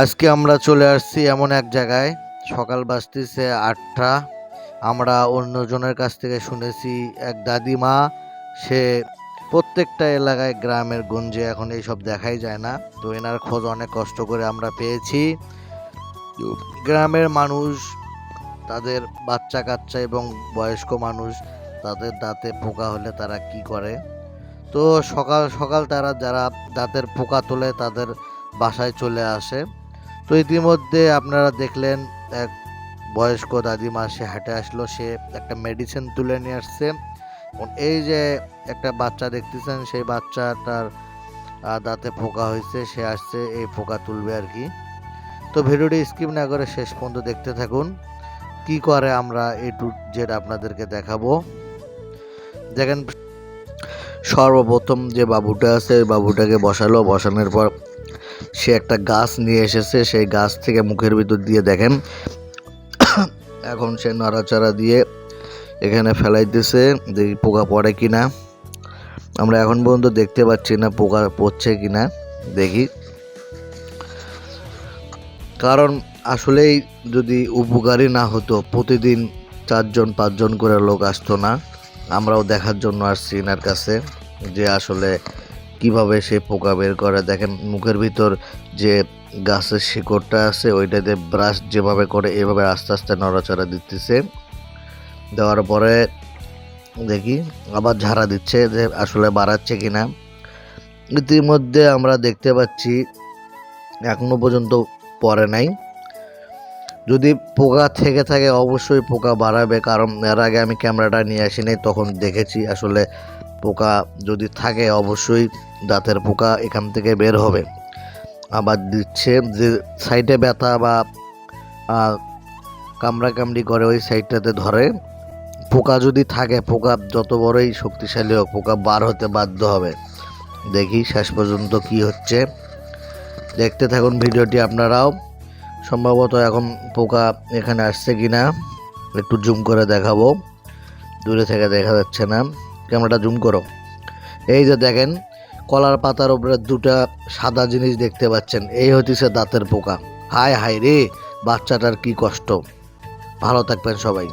আজকে আমরা চলে আসছি এমন এক জায়গায়। সকাল বাজতেছে আটটা। আমরা অন্যজনের কাছ থেকে শুনেছি, এক দাদিমা, সে প্রত্যেকটা এলাকায়, গ্রামের গঞ্জে এখন এইসব দেখাই যায় না। তো এনার খোঁজ অনেক কষ্ট করে আমরা পেয়েছি। গ্রামের মানুষ, তাদের বাচ্চা কাচ্চা এবং বয়স্ক মানুষ, তাদের দাঁতে পোকা হলে তারা কি করে? তো সকাল সকাল তারা, যারা দাঁতের পোকা তোলে, তাদের বাসায় চলে আসে। তো ইতিমধ্যে আপনারা দেখলেন, এক বয়স্ক দাদিমা, সে হাঁটে আসলো, সে একটা মেডিসিন তুলে নিয়ে আসছে। এই যে একটা বাচ্চা দেখতেছেন, সেই বাচ্চাটার দাঁতে পোকা হয়েছে, সে আসছে, এই পোকা তুলবে আর কি। তো ভিডিওটি স্কিপ না করে শেষ পর্যন্ত দেখতে থাকুন। কি করে আমরা এ টু জেড আপনাদেরকে দেখাবো? দেখেন, সর্বপ্রথম যে বাবুটা আছে, বাবুটাকে বসালো। বসানোর পর সে একটা গাছ নিয়ে এসেছে, সেই গাছ থেকে মুখের ভিতর দিয়ে দেখেন। এখন সে নড়াচড়া দিয়ে এখানে ফেলাইতেছে, দেখি পোকা পড়ে কি না আমরা এখন পর্যন্ত দেখতে পাচ্ছি না পোকা পড়ছে কি না দেখি। কারণ আসলেই যদি উপকারী না হতো, প্রতিদিন চারজন, পাঁচজন করে লোক আসতো না। আমরাও দেখার জন্য আসছি এনার কাছে যে আসলে কীভাবে সে পোকা বের করে? দেখেন, মুখের ভিতর যে গাছের শিকড়টা আছে, ওইটাতে ব্রাশ যেভাবে করে, এভাবে আস্তে আস্তে নড়াচড়া দিতেছে। দেওয়ার পরে দেখি, আবার ঝাড়া দিচ্ছে যে আসলে বাড়াচ্ছে কিনা। ইতিমধ্যে আমরা দেখতে পাচ্ছি, এখনও পর্যন্ত পরে নাই। যদি পোকা থেকে থাকে, অবশ্যই পোকা বাড়াবে। কারণ এর আগে আমি ক্যামেরাটা নিয়ে আসিনি, তখন দেখেছি আসলে পোকা যদি থাকে, অবশ্যই দাঁতের পোকা এখান থেকে বের হবে। আবার দিচ্ছে যে সাইডে ব্যথা বা কামড়াকামড়ি করে ওই সাইডটাতে ধরে। পোকা যদি থাকে, পোকা যত বড়ই শক্তিশালী হোক, পোকা বার হতে বাধ্য হবে। দেখি শেষ পর্যন্ত কি হচ্ছে। দেখতে থাকুন ভিডিওটি আপনারাও। সম্ভবত এখন পোকা এখানে আসছে কি না একটু জুম করে দেখাবো। দূরে থেকে দেখা যাচ্ছে না। ক্যামেরাটা জুম করো। এই যে দেখেন কলার পাতার উপরে দুটা সাদা জিনিস দেখতে পাচ্ছেন। এই হতিছে দাঁতের পোকা। হায় হায় রে, বাচ্চাটার কি কষ্ট। ভালো থাকবেন সবাই।